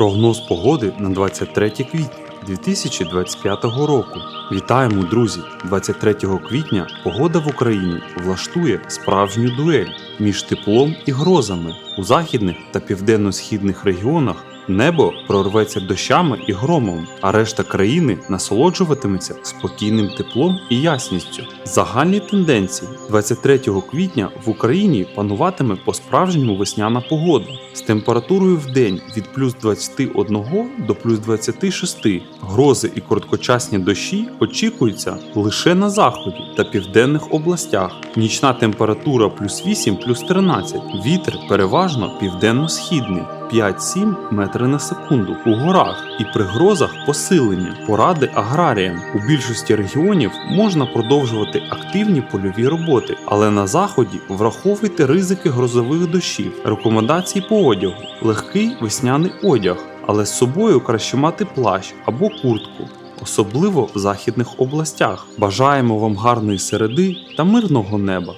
Прогноз погоди на 23 квітня 2025 року. Вітаємо, друзі! 23 квітня погода в Україні влаштує справжню дуель між теплом і грозами. У західних та південно-східних регіонах небо прорветься дощами і громом, а решта країни насолоджуватиметься спокійним теплом і ясністю. Загальні тенденції 23 квітня в Україні пануватиме по-справжньому весняна погода з температурою в день від плюс 21 до плюс 26. Грози і короткочасні дощі очікуються лише на заході та південних областях. Нічна температура плюс 8 плюс 13. Вітер переважно південно-східний 5-7 метри на секунду у горах і при грозах посилення. Поради аграріям. У більшості регіонів можна продовжувати активні польові роботи, але на заході враховуйте ризики грозових дощів. Рекомендації по одягу: легкий весняний одяг, але з собою краще мати плащ або куртку. Особливо в західних областях. Бажаємо вам гарної середи та мирного неба.